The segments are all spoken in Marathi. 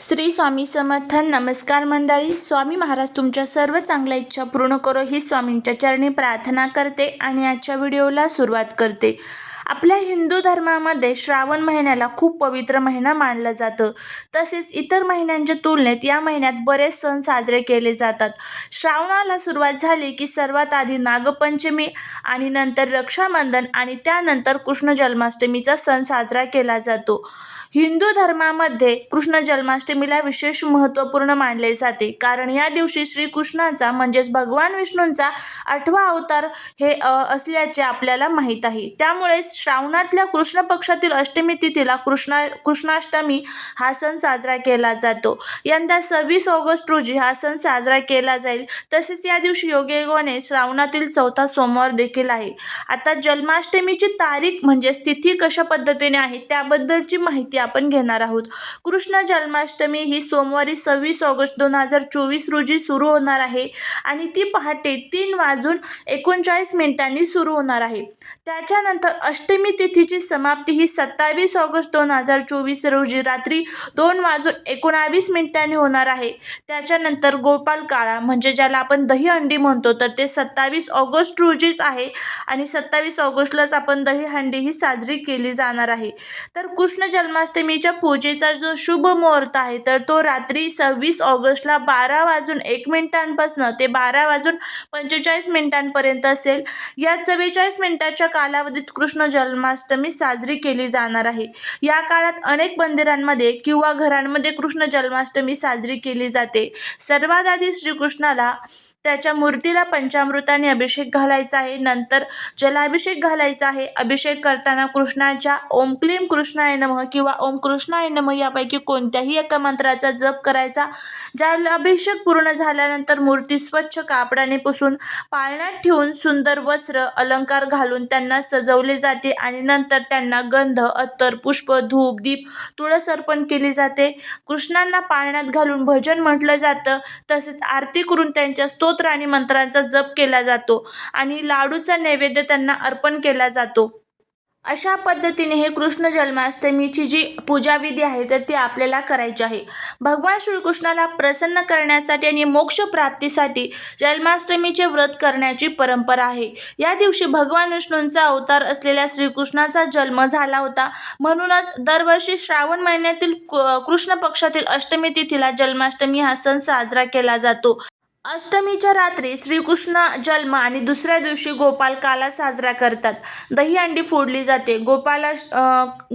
श्री स्वामी समर्थन नमस्कार मंडळी. स्वामी महाराज तुमच्या सर्व चांगल्या इच्छा पूर्ण करो ही स्वामींच्या चरणी प्रार्थना करते आणि आजच्या व्हिडिओला सुरुवात करते. आपल्या हिंदू धर्मामध्ये श्रावण महिन्याला खूप पवित्र महिना मानलं जातं. तसेच इतर महिन्यांच्या तुलनेत या महिन्यात बरेच सण साजरे केले जातात. श्रावणाला सुरुवात झाली की सर्वात आधी नागपंचमी आणि नंतर रक्षाबंधन आणि त्यानंतर कृष्ण जन्माष्टमीचा सण साजरा केला जातो. हिंदू धर्मामध्ये कृष्ण जन्माष्टमीला विशेष महत्त्वपूर्ण मानले जाते. कारण या दिवशी श्रीकृष्णाचा म्हणजेच भगवान विष्णूंचा आठवा अवतार हे असल्याचे आपल्याला माहीत आहे. त्यामुळे श्रावणातल्या कृष्ण पक्षातील अष्टमी तिथीला कृष्णा कृष्णाष्टमी हा सण साजरा केला जातो. यंदा सव्वीस ऑगस्ट रोजी हा सण साजरा केला जाईल. तसेच या दिवशी योगेगोने श्रावणातील चौथा सोमवार देखील आहे. आता जन्माष्टमीची तारीख म्हणजे तिथी कशा पद्धतीने आहे त्याबद्दलची माहिती आपण घेणार आहोत. कृष्ण जन्माष्टमी ही सोमवारी सव्वीस ऑगस्ट दोन हजार चोवीस रोजी सुरू होणार आहे आणि ती पहाटे तीन वाजून एकोणचाळीस मिनिटांनी सुरू होणार आहे. त्याच्यानंतर अष्टमी तिथीची समाप्ती ही सत्तावीस ऑगस्ट दोन हजार चोवीस रोजी रात्री दोन वाजून एकोणावीस मिनिटांनी होणार आहे. त्याच्यानंतर गोपाल काळा म्हणजे ज्याला आपण दहीहंडी म्हणतो तर ते सत्तावीस ऑगस्ट रोजीच आहे आणि सत्तावीस ऑगस्टलाच आपण दही हंडी ही साजरी केली जाणार आहे. तर कृष्ण जन्माष्टमीच्या पूजेचा जो शुभ मुहूर्त आहे तर तो रात्री सव्वीस ऑगस्टला बारा वाजून एक मिनिटांपासून ते बारा वाजून पंचेचाळीस मिनिटांपर्यंत असेल. या चव्वेचाळीस मिनिटाच्या कालावधीत कृष्ण जन्माष्टमी साजरी केली जाणार आहे. या काळात अनेक मंदिरांमध्ये किंवा घरांमध्ये कृष्ण जन्माष्टमी साजरी केली जाते. सर्वात आधी श्रीकृष्णाला त्याच्या मूर्तीला पंचामृताने अभिषेक घालायचा आहे. नंतर जलाभिषेक घालायचा आहे. अभिषेक करताना कृष्णाच्या ओम क्लीम कृष्णाय नमः किंवा ओम कृष्णाय नमः यापैकी कोणत्याही एका मंत्राचा जप करायचा. जलाभिषेक पूर्ण झाल्यानंतर मूर्ती स्वच्छ कापडाने पुसून पाळण्यात ठेवून सुंदर वस्त्र अलंकार घालून त्यांना सजवले जाते आणि नंतर त्यांना गंध अत्तर पुष्प धूप दीप तुळस अर्पण केली जाते. कृष्णांना पाळण्यात घालून भजन म्हटलं जातं. तसेच आरती करून त्यांच्या स्तोत्र आणि मंत्रांचा जप केला जातो आणि लाडूचा नैवेद्य त्यांना अर्पण केला जातो. अशा पद्धतीने हे कृष्ण जन्माष्टमीची जी पूजाविधी आहे तर ती आपल्याला करायची आहे. भगवान श्रीकृष्णाला प्रसन्न करण्यासाठी आणि मोक्षप्राप्तीसाठी जन्माष्टमीचे व्रत करण्याची परंपरा आहे. या दिवशी भगवान विष्णूंचा अवतार असलेल्या श्रीकृष्णाचा जन्म झाला होता. म्हणूनच दरवर्षी श्रावण महिन्यातील क- कृष्ण पक्षातील अष्टमी तिथीला जन्माष्टमी हा सण साजरा केला जातो. अष्टमीच्या रात्री श्रीकृष्ण जन्म आणि दुसऱ्या दिवशी गोपालकाला साजरा करतात. दहीहंडी फोडली जाते. गोपालाष्ट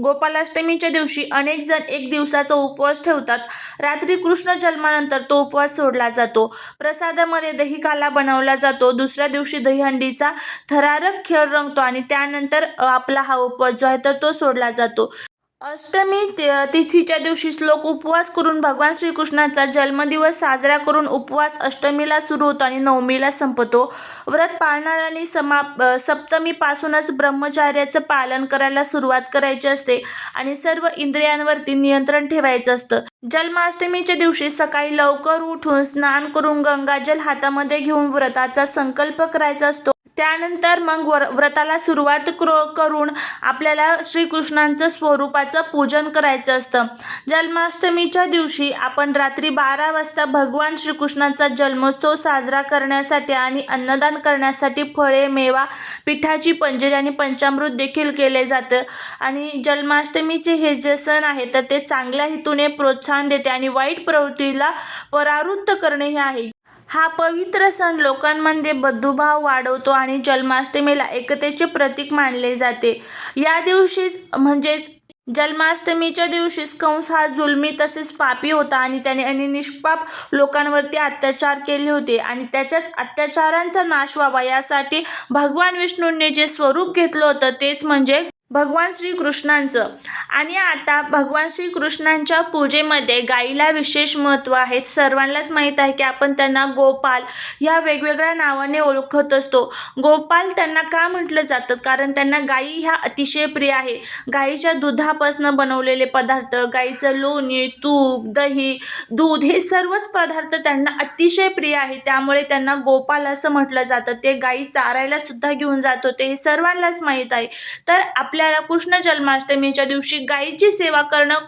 गोपालाष्टमीच्या दिवशी अनेक जण एक दिवसाचा उपवास ठेवतात. रात्री कृष्ण जन्मानंतर तो उपवास सोडला जातो. प्रसादामध्ये दही काला बनवला जातो. दुसऱ्या दिवशी दहीहंडीचा थरारक खेळ रंगतो आणि त्यानंतर आपला हा उपवास जो आहे तर तो सोडला जातो. अष्टमी ति- तिथीच्या दिवशी श्लोक उपवास करून भगवान श्रीकृष्णाचा जन्मदिवस साजरा करून उपवास अष्टमीला सुरू होतो आणि नवमीला संपतो. व्रत पाळणाऱ्यांनी समाप सप्तमीपासूनच ब्रह्मचार्याचं पालन करायला सुरुवात करायची असते आणि सर्व इंद्रियांवरती नियंत्रण ठेवायचं असतं. जन्माष्टमीच्या दिवशी सकाळी लवकर उठून स्नान करून गंगाजल हातामध्ये घेऊन व्रताचा संकल्प करायचा असतो. त्यानंतर मग वर व्रताला सुरुवात क्रो करून आपल्याला श्रीकृष्णांचं स्वरूपाचं पूजन करायचं असतं. जन्माष्टमीच्या दिवशी आपण रात्री बारा वाजता भगवान श्रीकृष्णाचा जन्मोत्सव साजरा करण्यासाठी आणि अन्नदान करण्यासाठी फळे मेवा पिठाची पंजिरी आणि पंचामृत देखील केले जातं. आणि जन्माष्टमीचे हे जे सण आहे तर ते चांगल्या हेतूने प्रोत्साहन देते आणि वाईट प्रवृत्तीला परावृत्त करणे हे आहे. हा पवित्र सण लोकांमध्ये बंधुभाव वाढवतो आणि जन्माष्टमीला एकतेचे प्रतीक मानले जाते. या दिवशीच म्हणजेच जन्माष्टमीच्या दिवशीच कंस हा जुलमी तसेच पापी होता आणि त्याने आणि निष्पाप लोकांवरती अत्याचार केले होते आणि त्याच्याच अत्याचारांचा नाश व्हावा यासाठी भगवान विष्णूंनी जे स्वरूप घेतलं होतं तेच म्हणजे भगवान श्रीकृष्णांचं. आणि आता भगवान श्रीकृष्णांच्या पूजेमध्ये गाईला विशेष महत्त्व आहे. सर्वांनाच माहीत आहे की आपण त्यांना गोपाल ह्या वेगवेगळ्या नावाने ओळखत असतो. गोपाल त्यांना का म्हटलं जातं? कारण त्यांना गाई ह्या अतिशय प्रिय आहे. गाईच्या दुधापासून बनवलेले पदार्थ गाईचं लोणी तूप दही दूध हे सर्वच पदार्थ त्यांना अतिशय प्रिय आहे. त्यामुळे त्यांना गोपाल असं म्हटलं जातं. ते गाई चारायला सुद्धा घेऊन जात होते. हे सर्वांनाच माहीत आहे. तर आपल्याला कृष्ण जन्माष्टमीच्या दिवशी गायीची सेवा करणं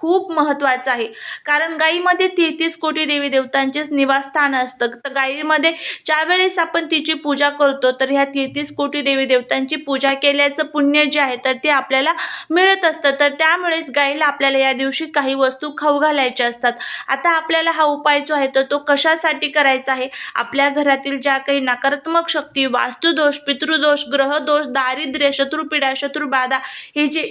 खूप महत्त्वाचं आहे. कारण गाईमध्ये तेहतीस कोटी देवी देवतांचेच निवासस्थान असतं. तर गाईमध्ये ज्यावेळेस आपण तिची पूजा करतो तर ह्या तेहतीस कोटी देवी देवतांची पूजा केल्याचं पुण्य जे आहे तर ते आपल्याला मिळत असतं. तर त्यामुळेच गाईला आपल्याला या दिवशी काही वस्तू खाऊ घालायच्या असतात. आता आपल्याला हा उपाय जो आहे तर तो कशासाठी करायचा आहे? आपल्या घरातील ज्या काही नकारात्मक शक्ती वास्तुदोष पितृदोष ग्रहदोष दारिद्र्य शत्रुपीडा शत्रुबाधा हे जे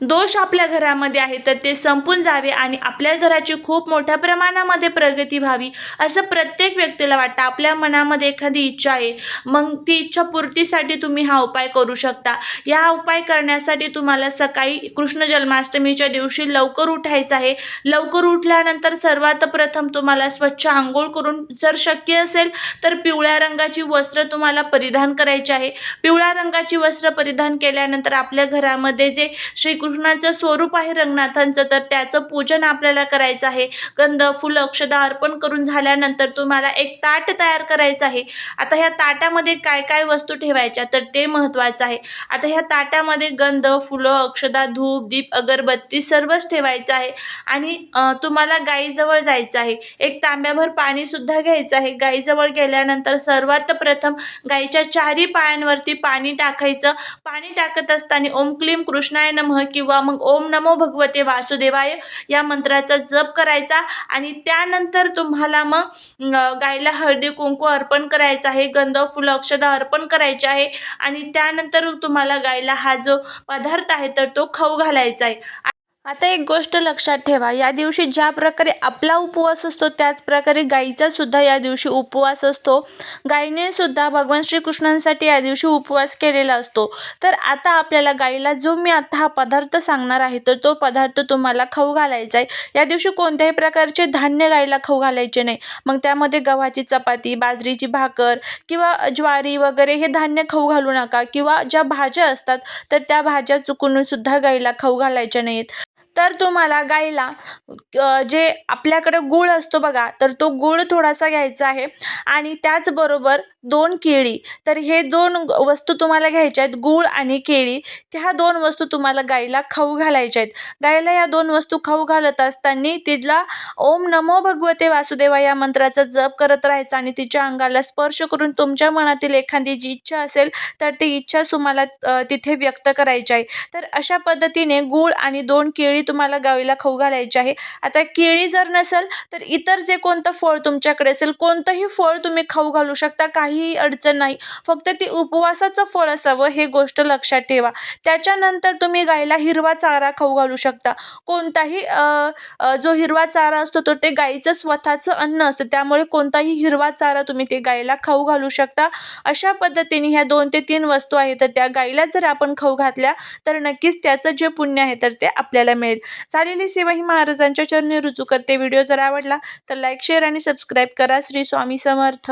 दोष आपल्या घरामध्ये आहे तर ते संपून जावे आणि आपल्या घराची खूप मोठ्या प्रमाणामध्ये प्रगती व्हावी असं प्रत्येक व्यक्तीला वाटतं. आपल्या मनामध्ये एखादी इच्छा आहे मग ती इच्छा पूर्तीसाठी तुम्ही हा उपाय करू शकता. या उपाय करण्यासाठी तुम्हाला सकाळी कृष्ण जन्माष्टमीच्या दिवशी लवकर उठायचं आहे. लवकर उठल्यानंतर सर्वात प्रथम तुम्हाला स्वच्छ आंघोळ करून जर शक्य असेल तर पिवळ्या रंगाची वस्त्र तुम्हाला परिधान करायची आहे. पिवळ्या रंगाची वस्त्र परिधान केल्यानंतर आपल्या घरामध्ये जे श्रीकृष्णाचं स्वरूप आहे रंगनाथांचं तर त्याचं पूजन आपल्याला करायचं आहे. गंध फुलं अक्षदा अर्पण करून झाल्यानंतर तुम्हाला एक ताट तयार करायचं आहे. आता ह्या ताटामध्ये काय काय वस्तू ठेवायच्या तर ते महत्त्वाचं आहे. आता ह्या ताटामध्ये गंध फुलं अक्षदा धूप दीप अगरबत्ती सर्वच ठेवायचं आहे. आणि तुम्हाला गाईजवळ जायचं आहे. एक तांब्याभर पाणीसुद्धा घ्यायचं आहे. गाईजवळ गेल्यानंतर सर्वात प्रथम गाईच्या चारी पायांवरती पाणी टाकायचं. पाणी टाकत असताना ओम क्लीम कृष्णाय नमः किंवा मग ओम नमो भगवते वासुदेवाय या मंत्राचा जप करायचा आणि त्यानंतर तुम्हाला मग गायला गाईला हळदी कुंकू अर्पण करायचं आहे गंध फुलं अक्षदा अर्पण करायचे आहे आणि त्यानंतर तुम्हाला गाईला हा जो पदार्थ आहे तर तो खाऊ घालायचा आहे. आता एक गोष्ट लक्षात ठेवा. या दिवशी ज्या प्रकारे आपला उपवास असतो त्याच प्रकारे गाईचा सुद्धा या दिवशी उपवास असतो. गाईने सुद्धा भगवान श्रीकृष्णांसाठी या दिवशी उपवास केलेला असतो. तर आता आपल्याला गाईला जो मी आता हा पदार्थ सांगणार आहे तर तो पदार्थ तुम्हाला खाऊ घालायचा आहे. या दिवशी कोणत्याही प्रकारचे धान्य गाईला खाऊ घालायचे नाही. मग त्यामध्ये गव्हाची चपाती बाजरीची भाकर किंवा ज्वारी वगैरे हे धान्य खाऊ घालू नका किंवा ज्या भाज्या असतात तर त्या भाज्या चुकून सुद्धा गाईला खाऊ घालायच्या नाहीत. तर तुम्हाला गाईला जे आपल्याकडे गूळ असतो बघा तर तो गूळ थोडासा घ्यायचा आहे. आणि त्याचबरोबर दोन केळी तर हे दोन वस्तू तुम्हाला घ्यायच्या आहेत गूळ आणि केळी. ह्या दोन वस्तू तुम्हाला गाईला खाऊ घालायच्या आहेत. गाईला या दोन वस्तू खाऊ घालत असताना तिला ओम नमो भगवते वासुदेवा या मंत्राचा जप करत राहायचा आणि तिच्या अंगाला स्पर्श करून तुमच्या मनातील एखादी जी इच्छा असेल तर ती इच्छा तुम्हाला तिथे व्यक्त करायची आहे. तर अशा पद्धतीने गूळ आणि दोन केळी तुम्हाला गाईला खाऊ घालायची आहे. आता केळी जर नसेल तर इतर जे कोणतं फळ तुमच्याकडे असेल कोणतंही फळ तुम्ही खाऊ घालू शकता काहीही अडचण नाही. फक्त ती उपवासाचं फळ असावं हे गोष्ट लक्षात ठेवा. त्याच्यानंतर तुम्ही गाईला हिरवा चारा खाऊ घालू शकता. कोणताही जो हिरवा चारा असतो तो ते गाईचं स्वतःचं अन्न असतं. त्यामुळे कोणताही हिरवा चारा तुम्ही ते गाईला खाऊ घालू शकता. अशा पद्धतीने ह्या दोन ते तीन वस्तू आहेत तर त्या गाईला जर आपण खाऊ घातल्या तर नक्कीच त्याचं जे पुण्य आहे तर ते आपल्याला मिळेल. झालेली सेवा ही महाराजांच्या चरणी रुजू करते. व्हिडिओ जर आवडला तर लाईक शेअर आणि सबस्क्राईब करा. श्री स्वामी समर्थ.